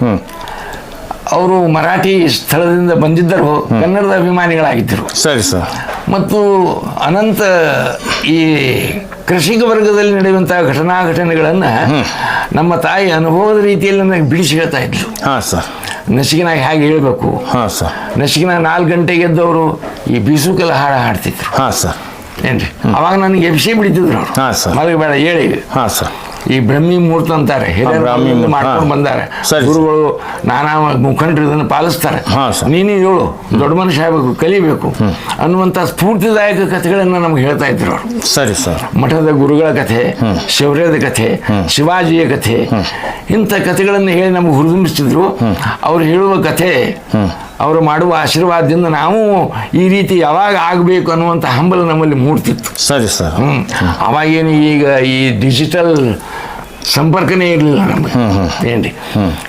ಅವರು ಮರಾಠಿ ಸ್ಥಳದಿಂದ ಬಂದಿದ್ದರು ಕನ್ನಡದ ಅಭಿಮಾನಿಗಳಾಗಿದ್ದರು. ಸರಿ ಸರ್. ಮತ್ತು ಅನಂತ ಈ ಕೃಷಿಕ ವರ್ಗದಲ್ಲಿ ನಡೆಯುವಂತಹ ಘಟನಾ ಘಟನೆಗಳನ್ನು ನಮ್ಮ ತಾಯಿ ಅನುಭವದ ರೀತಿಯಲ್ಲಿ ನನಗೆ ಬಿಡಿಸಿ ಹೇಳ್ತಾ ಇದ್ರು ಹಾಂ ಸರ್. ಹೇಗೆ ಹೇಳಬೇಕು? ಹಾಂ ಸರ್. ನಸಿಗಿನಾಗ ನಾಲ್ಕು ಗಂಟೆಗೆ ಎದ್ದವರು ಈ ಬೀಸುಕಲ ಹಾಡ ಹಾಡ್ತಿದ್ರು. ಹಾಂ ಸರ್. ಏನ್ರಿ? ಅವಾಗ ನನಗೆ ಎಬ್ಸಿ ಬಿಡ್ತಿದ್ರು ಅವರು. ಹಾ, ಸರ್. ಮಲಗಬೇಡ ಹೇಳಿ. ಹಾಂ ಸರ್. ಈ ಬ್ರಹ್ಮಿ ಮುಹೂರ್ತ ಅಂತಾರೆ. ಹಿರಿಯರು ಮಾಡ್ಕೊಂಡು. ಬಂದಾರೆ. ಗುರುಗಳು ನಾನಾ ಮುಖಂಡರು ಇದನ್ನು ಪಾಲಿಸ್ತಾರೆ. ನೀನು ಹೇಳು ದೊಡ್ಡ ಮನುಷ್ಯ ಆಗಬೇಕು ಕಲಿಬೇಕು ಅನ್ನುವಂಥ ಸ್ಫೂರ್ತಿದಾಯಕ ಕಥೆಗಳನ್ನು ನಮ್ಗೆ ಹೇಳ್ತಾ ಇದ್ರು ಅವರು. ಸರಿ ಸರ್. ಮಠದ ಗುರುಗಳ ಕಥೆ ಶೌರ್ಯದ ಕಥೆ ಶಿವಾಜಿಯ ಕಥೆ ಇಂಥ ಕಥೆಗಳನ್ನು ಹೇಳಿ ನಮ್ಗೆ ಹುರಿದುಂಬಿಸ್ತಿದ್ರು. ಅವ್ರು ಹೇಳುವ ಕಥೆ ಅವರು ಮಾಡುವ ಆಶೀರ್ವಾದದಿಂದ ನಾವು ಈ ರೀತಿ ಯಾವಾಗ ಆಗಬೇಕು ಅನ್ನುವಂಥ ಹಂಬಲ ನಮ್ಮಲ್ಲಿ ಮೂಡ್ತಿತ್ತು. ಸರಿ ಸರ್. ಹ್ಞೂ ಅವಾಗೇನು ಈಗ ಈ ಡಿಜಿಟಲ್ ಸಂಪರ್ಕನೇ ಇರಲಿಲ್ಲ ನಮಗೆ. ಏನ್ರಿ?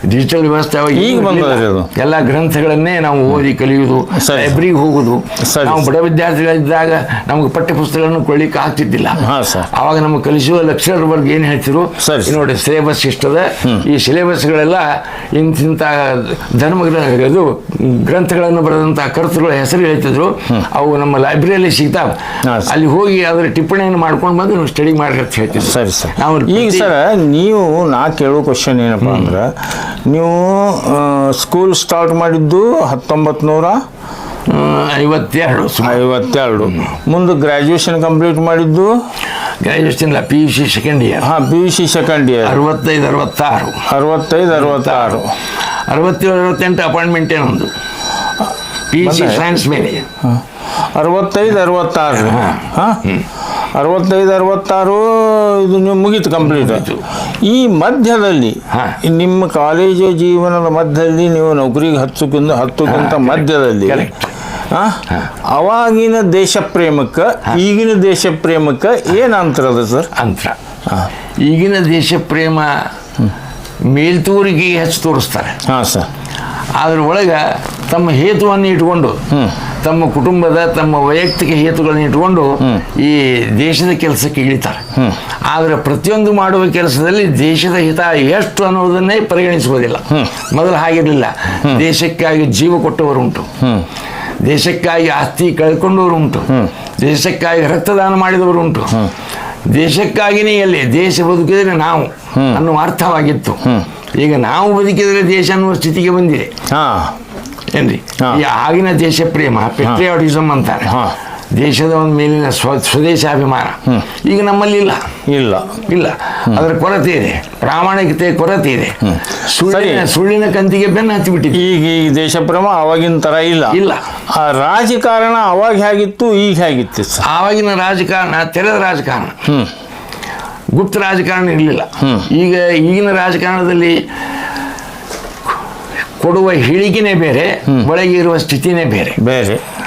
ಡಿಜಿಟಲ್ ವ್ಯವಸ್ಥೆ ಅವಾಗ ಈಗ ಅದು. ಎಲ್ಲ ಗ್ರಂಥಗಳನ್ನೇ ನಾವು ಓದಿ ಕಲಿಯುವುದು ಸರಿ. ಲೈಬ್ರರಿಗೆ ಹೋಗುದು ಸರಿ. ನಾವು ಬಡ ವಿದ್ಯಾರ್ಥಿಗಳಿದ್ದಾಗ ನಮಗೆ ಪಠ್ಯ ಪುಸ್ತಕಗಳನ್ನು ಕೊಳ್ಳಿಕ್ಕೆ ಆಗ್ತಿದ್ದಿಲ್ಲ. ಹಾ, ಸರ್. ಅವಾಗ ನಮ್ಗೆ ಕಲಿಸುವ ಲೆಕ್ಚರ್ ವರ್ಗ ಏನು ಸರಿ, ಸರ್. ನೋಡಿ ಸಿಲೆಬಸ್ ಇಷ್ಟದ ಈ ಸಿಲೆಬಸ್ಗಳೆಲ್ಲ ಇಂತಿಂಥ ಧರ್ಮ ಗ್ರ- ಇದು ಗ್ರಂಥಗಳನ್ನು ಬರೆದಂತಹ ಕರ್ತೃಗಳ ಹೆಸರು ಹೇಳ್ತಿದ್ರು. ಅವು ನಮ್ಮ ಲೈಬ್ರರಿಯಲ್ಲಿ ಸಿಗ್ತಾವೆ. ಹಾ, ಸರ್. ಅಲ್ಲಿ ಹೋಗಿ ಅದರ ಟಿಪ್ಪಣಿಯನ್ನು ಮಾಡ್ಕೊಂಡು ಬಂದು ನೀವು ಸ್ಟಡಿ ಮಾಡಿ ಅಂತ ಹೇಳ್ತಿದ್ರು. ಸರಿ ಸರ್. ನಾವು ಈಗ ಪ್ರತಿ- ಸರ್ ನೀವು ನಾ ಕೇಳೋ ಕ್ವಶನ್ ಏನಪ್ಪ ಅಂದ್ರೆ ನೀವು ಸ್ಕೂಲ್ ಸ್ಟಾರ್ಟ್ ಮಾಡಿದ್ದು ಹತ್ತೊಂಬತ್ತು ನೂರ ಐವತ್ತೆರಡು ಐವತ್ತೆರಡು. ಮುಂದೆ ಗ್ರ್ಯಾಜುಯೇಷನ್ ಕಂಪ್ಲೀಟ್ ಮಾಡಿದ್ದು? ಗ್ರಾಜುಯೇಷನ್ ಇಲ್ಲ P U C second year ಹಾಂ P U C second year ಅರವತ್ತೈದು ಅರವತ್ತಾರು. ಅರವತ್ತೈದು ಅರವತ್ತಾರು. ಅರವತ್ತೇಳು ಅರವತ್ತೆಂಟು ಅಪಾಯಿಂಟ್ಮೆಂಟ್ ಏನೊಂದು? P U C? ಸೈನ್ಸ್ ಮೇಲೆ. ಅರವತ್ತೈದು ಅರವತ್ತಾರು. ಹಾ. ಅರವತ್ತೈದು ಅರವತ್ತಾರು ಇದು ನೀವು ಮುಗೀತು ಕಂಪ್ಲೀಟ್ ಆಯಿತು ಈ ಮಧ್ಯದಲ್ಲಿ ಹಾ. ನಿಮ್ಮ ಕಾಲೇಜು ಜೀವನದ ಮಧ್ಯದಲ್ಲಿ ನೀವು ನೌಕರಿಗೆ ಹಚ್ಚಕ್ಕಿಂತ ಹತ್ತಕ್ಕಿಂತ ಮಧ್ಯದಲ್ಲಿ correct. ಆ, ಅವಾಗಿನ ದೇಶ ಪ್ರೇಮಕ್ಕೆ ಈಗಿನ ದೇಶ ಪ್ರೇಮಕ್ಕೆ ಏನು ಅಂತರ ಅದ ಸರ್ ಅಂತರ. ಈಗಿನ ದೇಶ ಪ್ರೇಮ ಮೇಲ್ತೂರಿಗೆ ಹೆಚ್ಚು ತೋರಿಸ್ತಾರೆ. ಹಾಂ ಸರ್ ಅದ್ರ ಒಳಗೆ ತಮ್ಮ ಹೇತುವನ್ನು ಇಟ್ಕೊಂಡು ತಮ್ಮ ಕುಟುಂಬದ ತಮ್ಮ ವೈಯಕ್ತಿಕ ಹೇತುಗಳನ್ನು ಇಟ್ಕೊಂಡು ಈ ದೇಶದ ಕೆಲಸಕ್ಕೆ ಇಳಿತಾರೆ. ಆದರೆ ಪ್ರತಿಯೊಂದು ಮಾಡುವ ಕೆಲಸದಲ್ಲಿ ದೇಶದ ಹಿತ ಎಷ್ಟು ಅನ್ನೋದನ್ನೇ ಪರಿಗಣಿಸುವುದಿಲ್ಲ. ಮೊದಲು ಹಾಗಿರಲಿಲ್ಲ. ದೇಶಕ್ಕಾಗಿ ಜೀವ ಕೊಟ್ಟವರು ಉಂಟು. ದೇಶಕ್ಕಾಗಿ ಆಸ್ತಿ ಕಳ್ಕೊಂಡವರು ಉಂಟು. ದೇಶಕ್ಕಾಗಿ ರಕ್ತದಾನ ಮಾಡಿದವರು ಉಂಟು. ದೇಶಕ್ಕಾಗಿನೇ ಎಲ್ಲಿ ದೇಶ ಬದುಕಿದರೆ ನಾವು ಅನ್ನುವ ಅರ್ಥವಾಗಿತ್ತು. ಈಗ ನಾವು ಬದುಕಿದರೆ ದೇಶ ಅನ್ನುವ ಸ್ಥಿತಿಗೆ ಬಂದಿದೆ. ಹಾಂ. ಏನ್ರಿ? ಈ ಆಗಿನ ದೇಶ ಪ್ರೇಮ ಪೆಟ್ರಿಯಾಟಿಸಮ್ ಅಂತಾರೆ. ಹಾ. ದೇಶದ ಒಂದು ಮೇಲಿನ ಸ್ವ ಸ್ವದೇಶಾಭಿಮಾನ. ಈಗ ನಮ್ಮಲ್ಲಿ ಇಲ್ಲ. ಇಲ್ಲ. ಇಲ್ಲ. ಅದರ ಕೊರತೆ ಇದೆ. ಪ್ರಾಮಾಣಿಕತೆ ಕೊರತೆ ಇದೆ. ಸುಳ್ಳಿನ ಸುಳ್ಳಿನ ಕಂತಿಗೆ ಬೆನ್ನು ಹಚ್ಚಿಬಿಟ್ಟಿದೆ. ಈಗ ಈ ದೇಶ ಪ್ರೇಮ ಅವಾಗಿನ ಥರ ಇಲ್ಲ. ಇಲ್ಲ. ಆ ರಾಜಕಾರಣ ಅವಾಗ ಹೇಗಿತ್ತು ಈಗ ಹೇಗಿತ್ತು ಅವಾಗಿನ ಆವಾಗಿನ ರಾಜಕಾರಣ ತೆರೆದ ರಾಜಕಾರಣ. ಗುಪ್ತ ರಾಜಕಾರಣ ಇರಲಿಲ್ಲ. ಈಗ ಈಗಿನ ರಾಜಕಾರಣದಲ್ಲಿ ಕೊಡುವ ಹೇಳಿಕೆನೇ ಬೇರೆ ಒಳಗೆ ಇರುವ ಸ್ಥಿತಿನೇ ಬೇರೆ. ಬೇರೆ.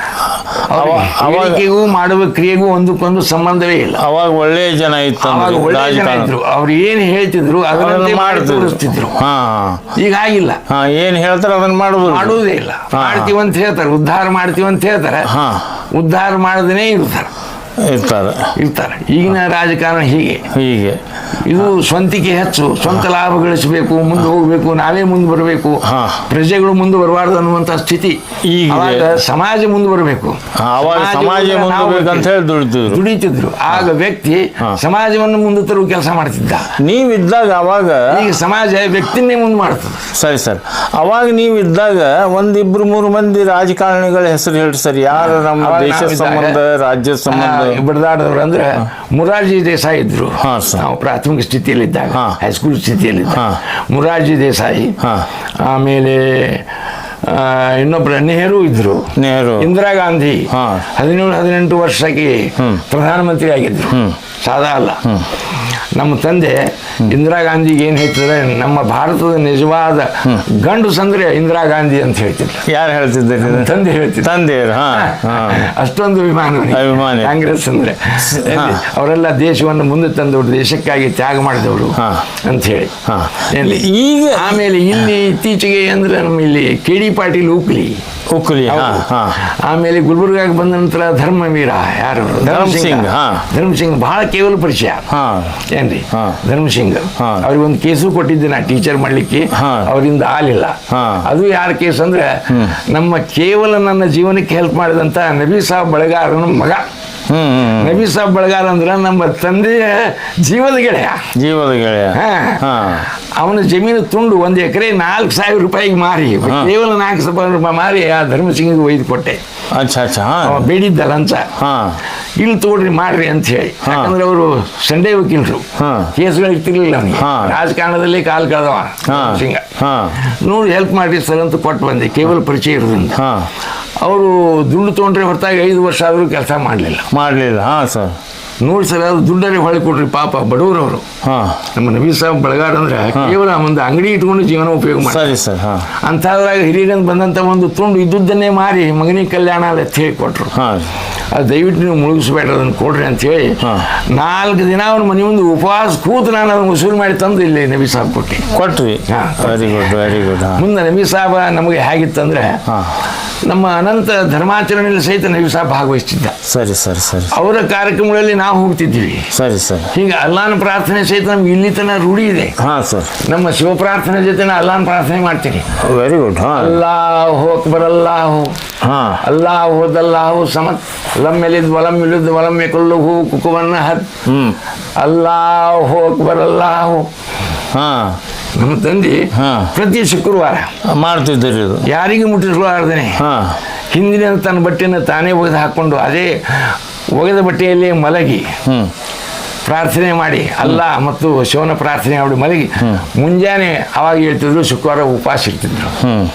ಅವರಿಗೂ ಮಾಡುವ ಕ್ರಿಯೆಗೂ ಒಂದಕ್ಕೊಂದು ಸಂಬಂಧವೇ ಇಲ್ಲ. ಅವಾಗ ಒಳ್ಳೆಯ ಜನ ಇತ್ತು ಒಳ್ಳೆಯ ಅಂದ್ರೆ ಒಳ್ಳೆ ಜನ ಇದ್ರು. ಅವ್ರು ಏನು ಹೇಳ್ತಿದ್ರು ಅದನ್ನೇ ಮಾಡಿ ಮಾಡ್ತಿದ್ರು ತೋರಿಸ್ತಿದ್ರು. ಹಾ. ಈಗ ಆಗಿಲ್ಲ. ಏನು ಹೇಳ್ತಾರೆ ಅದನ್ನ ಮಾಡುದು ಮಾಡುವುದೇ ಇಲ್ಲ. ಮಾಡ್ತೀವಂತ ಹೇಳ್ತಾರೆ ಉದ್ಧಾರ ಮಾಡ್ತೀವಂತ ಹೇಳ್ತಾರೆ. ಹಾ. ಉದ್ಧಾರ ಮಾಡದೇನೆ ಇರ್ತಾರೆ ಇರ್ತಾರೆ. ಇರ್ತಾರೆ. ಈಗಿನ ರಾಜಕಾರಣ ಹೀಗೆ. ಹೀಗೆ. ಇದು ಸ್ವಂತಿಕೆ ಹೆಚ್ಚು. ಸ್ವಂತ ಲಾಭ ಗಳಿಸಬೇಕು ಮುಂದೆ ಹೋಗಬೇಕು ನಾವೇ ಮುಂದೆ ಬರಬೇಕು. ಪ್ರಜೆಗಳು ಮುಂದೆ ಬರಬಾರ್ದು ಅನ್ನುವಂಥ ಸ್ಥಿತಿ. ಈಗ ಸಮಾಜ ಮುಂದೆ ಬರಬೇಕು. ಸಮಾಜ ಅಂತ ಹೇಳಿ ದುಡಿತಿದ್ರು. ದುಡಿತಿದ್ರು. ಆಗ ವ್ಯಕ್ತಿ ಸಮಾಜವನ್ನು ಮುಂದೆ ತರುವ ಕೆಲಸ ಮಾಡ್ತಿದ್ದ. ನೀವಿದ್ದಾಗ ಅವಾಗ ಈಗ ಸಮಾಜ ವ್ಯಕ್ತಿನೇ ಮುಂದೆ ಮಾಡ್ತದೆ. ಸರಿ ಸರ್. ಅವಾಗ ನೀವಿದ್ದಾಗ ಒಂದಿಬ್ರು ಮೂರು ಮಂದಿ ರಾಜಕಾರಣಿಗಳ ಹೆಸರು ಹೇಳಿ ಸರ್. ಯಾರು ನಮ್ಮ ದೇಶ ದೇಶದ ಸಂಬಂಧ ರಾಜ್ಯ ಸಂಬಂಧ? ಬಡದಾಡದವ್ರು ಅಂದ್ರೆ ಮುರಾರ್ಜಿ ದೇಸಾಯಿ ಇದ್ರು ನಾವು ಪ್ರಾಥಮಿಕ ಸ್ಥಿತಿಯಲ್ಲಿದ್ದಾಗ. ಹೈಸ್ಕೂಲ್ ಸ್ಥಿತಿಯಲ್ಲಿದ್ದ. ಮುರಾರ್ಜಿ ದೇಸಾಯಿ. ಆಮೇಲೆ ಇನ್ನೊಬ್ರು ನೆಹರು ಇದ್ರು. ನೆಹರು. ಇಂದಿರಾ ಗಾಂಧಿ. ಹದಿನೇಳು ಹದಿನೆಂಟು ವರ್ಷಕ್ಕೆ ಪ್ರಧಾನಮಂತ್ರಿ ಆಗಿದ್ರು. ಸಾದಾ ಅಲ್ಲ. ನಮ್ಮ ತಂದೆ ಇಂದಿರಾ ಗಾಂಧಿಗೆ ಏನು ಹೇಳ್ತಿದ್ರೆ ನಮ್ಮ ಭಾರತದ ನಿಜವಾದ ಗಂಡು ಸಂದ್ರೆ ಇಂದಿರಾ ಗಾಂಧಿ ಅಂತ ಹೇಳ್ತಿದ್ರು. ಯಾರು ಹೇಳ್ತಿದ್ದಾರೆ ತಂದೆ ಹೇಳ್ತಿದ್ರು. ತಂದೆ ಅಷ್ಟೊಂದು ಅಭಿಮಾನ. ಅಭಿಮಾನಿ. ಕಾಂಗ್ರೆಸ್ ಅಂದ್ರೆ. ಅವರೆಲ್ಲ ದೇಶವನ್ನು ಮುಂದೆ ತಂದವರು ದೇಶಕ್ಕಾಗಿ ತ್ಯಾಗ ಮಾಡಿದವರು. ಅಂತ ಹೇಳಿ. ಈಗ ಆಮೇಲೆ ಇಲ್ಲಿ ಇತ್ತೀಚೆಗೆ ಅಂದ್ರೆ ನಮ್ಮ ಇಲ್ಲಿ ಕೆ ಡಿ ಪಾಟೀಲ್ ಉಕ್ಲಿ. ಉಕ್ಲಿ ಆಮೇಲೆ ಗುಲ್ಬರ್ಗಾಗೆ ಬಂದ ನಂತರ ಧರ್ಮವೀರ ಯಾರು? ಧರ್ಮಸಿಂಗ್ ಧರ್ಮಸಿಂಗ್. ಧರ್ಮ್ ಬಹಳ ಕೇವಲ ಪರಿಚಯ. ಹಾ. ಏನ್ರಿ? ಹಾ. ಧರ್ಮ್ ಸಿಂಗ್ ಹಾ. ಅವ್ರಿಗೆ ಒಂದು ಕೇಸು ಕೊಟ್ಟಿದ್ದೆ ನಾ ಟೀಚರ್ ಮಾಡ್ಲಿಕ್ಕೆ. ಅವರಿಂದ ಆಲಿಲ್ಲ ಹಾ. ಅದು ಯಾರ ಕೇಸ್ ಅಂದ್ರೆ ನಮ್ಮ ಕೇವಲ ನನ್ನ ಜೀವನಕ್ಕೆ ಹೆಲ್ಪ್ ಮಾಡಿದಂತ ನಬಿ ಸಾಹ್ ಬಳಗಾರನ ಮಗ. ನಬಿ ಸಾಬ್ ಬಳಗಾರ ಅಂದ್ರೆ ನಮ್ಮ ತಂದೆಯ ಜೀವದ ಗೆಳೆಯ. ಜೀವದ ಗೆಳೆಯ. ಅವನ ಜಮೀನು ತುಂಡು ಒಂದು ಎಕರೆ ನಾಲ್ಕು ಸಾವಿರ ರೂಪಾಯಿಗೆ ಮಾರಿ. ಕೇವಲ ನಾಲ್ಕು ಸಾವಿರ ರೂಪಾಯಿ ಮಾರಿ ಆ ಧರ್ಮಸಿಂಗಿಗೆ ಒಯ್ದು ಕೊಟ್ಟೆ. ಬೇಡಿದ್ದ ಲಂಚ. ಹಾ. ಇಲ್ಲಿ ತಗೊಳ್ರಿ ಮಾಡ್ರಿ ಅಂತ ಹೇಳಿ. ಯಾಕಂದ್ರೆ ಅವರು ಸಂಡೇ ವಕೀಲರು. ಹಾ. ಕೇಸ್ಗಳು ಇರ್ತಿರ್ಲಿಲ್ಲ ಅವನಿಗೆ. ರಾಜಕಾರಣದಲ್ಲಿ ಕಾಲ್ ಕಳೆದವ ಸಿಂಗ ಹಾ. ನೋಡಿ ಹೆಲ್ಪ್ ಮಾಡ್ರಿ ಸರ್ ಅಂತ ಕೊಟ್ಟು ಬಂದೆ ಕೇವಲ ಪರಿಚಯ ಇರೋದ್ರಿಂದ. ಹಾ. ಅವರು ದುಡ್ಡು ತೊಗೊಂಡ್ರೆ ಹೊರತಾಗಿ ಐದು ವರ್ಷ ಆದರೂ ಕೆಲಸ ಮಾಡಲಿಲ್ಲ. ಮಾಡಲಿಲ್ಲ. ಹಾಂ ಸರ್ ನೋಡಿ ಸರ್ ಅದು ದುಡ್ಡರೇ ಹೊಳೆ ಕೊಡ್ರಿ ಪಾಪ ಬಡವರವರು. ಹಾ. ನಮ್ಮ ನಬಿ ಸಾಹೇಬ್ ಬಳಗಾರ ಅಂದ್ರೆ ಕೇವಲ ಒಂದು ಅಂಗಡಿ ಇಟ್ಕೊಂಡು ಜೀವನ ಉಪಯೋಗ ಮಾಡಿ ಸರಿ ಹಾ. ಅಂಥದ್ರಾಗ ಹಿರಿಯರಿಂದ ಬಂದಂಥ ಒಂದು ತುಂಡು ಇದ್ದುದನ್ನೇ ಮಾರಿ ಮಗನಿ ಕಲ್ಯಾಣ ಅಂತ ಹೇಳಿ ಕೊಟ್ಟರು ಹಾ. ಅದು ದಯವಿಟ್ಟು ನೀವು ಮುಳುಗಿಸ್ಬೇಡ ಅದನ್ನು ಕೊಡ್ರಿ ಅಂತ ಹೇಳಿ. ನಾಲ್ಕು ದಿನ ಅವನ ಮನೆ ಮುಂದೆ ಉಪವಾಸ ಕೂತು ನಾನು ಅದನ್ನು ವಸೂಲು ಮಾಡಿ ತಂದು ಇಲ್ಲಿ ನಬಿ ಸಾಬ್ ಕೊಟ್ಟು ಕೊಟ್ವಿ. ಹಾ. ವೆರಿ ಗುಡ್ ವೆರಿ ಗುಡ್ ಮುಂದೆ ನಬಿ ಸಾಬ ನಮಗೆ ಹೇಗಿತ್ತಂದ್ರೆ ಹಾ. ನಮ್ಮ ಅನಂತ ಧರ್ಮಾಚರಣೆಯಲ್ಲಿ ಸಹಿತ ನೀವು ಸಹ ಭಾಗವಹಿಸ್ತಿದ್ದ. ಸರಿ ಸರಿ ಸರಿ. ಅವರ ಕಾರ್ಯಕ್ರಮಗಳಲ್ಲಿ ನಾವು ಹೋಗ್ತಿದ್ವಿ ಸರಿ ಸರಿ. ಹೀಗೆ ಅಲ್ಲಾನ ಪ್ರಾರ್ಥನೆ ಸಹಿತ ನಮ್ಗೆ ಇಲ್ಲಿ ತನಕ ರೂಢಿ ಇದೆ. ಹಾ ಸರ್. ನಮ್ಮ ಶಿವ ಪ್ರಾರ್ಥನೆ ಜೊತೆ ನಾ ಅಲ್ಲಾನ ಪ್ರಾರ್ಥನೆ ಮಾಡ್ತೀನಿ. ವೆರಿ ಗುಡ್ ಹಾ. ಅಲ್ಲಾಹು ಅಕ್ಬರ್ ಅಲ್ಲಾಹು. ಹಾ. ಅಲ್ಲಾಹು ಅಲ್ಲಾಹು ಸಮತ್. ಲಮ್ ಎಲಿದ್ ವಲಂ ಇಲಿದ್ ವಲಂ ಹೂ ಕುಕುವನ್ನ ಹತ್ ಅಲ್ಲಾಹು ಅಕ್ಬರ್ ಅಲ್ಲಾಹು. ಹಾ. ನಮ್ಮ ತಂದೆ ಹಾ. ಪ್ರತಿ ಶುಕ್ರವಾರ ಮಾಡ್ತಿದ್ದೀರಿ ಇದು. ಯಾರಿಗೆ ಮುಟ್ಟಿಸಲಾರ್ದೇನೆ ಹಾ. ಹಿಂದಿನ ತನ್ನ ಬಟ್ಟೆಯನ್ನು ತಾನೇ ಒಗೆದು ಹಾಕ್ಕೊಂಡು ಅದೇ ಒಗೆದ ಬಟ್ಟೆಯಲ್ಲಿ ಮಲಗಿ ಹ್ಮ್. ಪ್ರಾರ್ಥನೆ ಮಾಡಿ ಅಲ್ಲ ಮತ್ತು ಶಿವನ ಪ್ರಾರ್ಥನೆ ಮಾಡಿ ಮಲಗಿ ಮುಂಜಾನೆ ಅವಾಗ ಹೇಳ್ತಿದ್ರು ಶುಕ್ರವಾರ ಉಪವಾಸ ಇರ್ತಿದ್ರು. ಹ್ಮ್.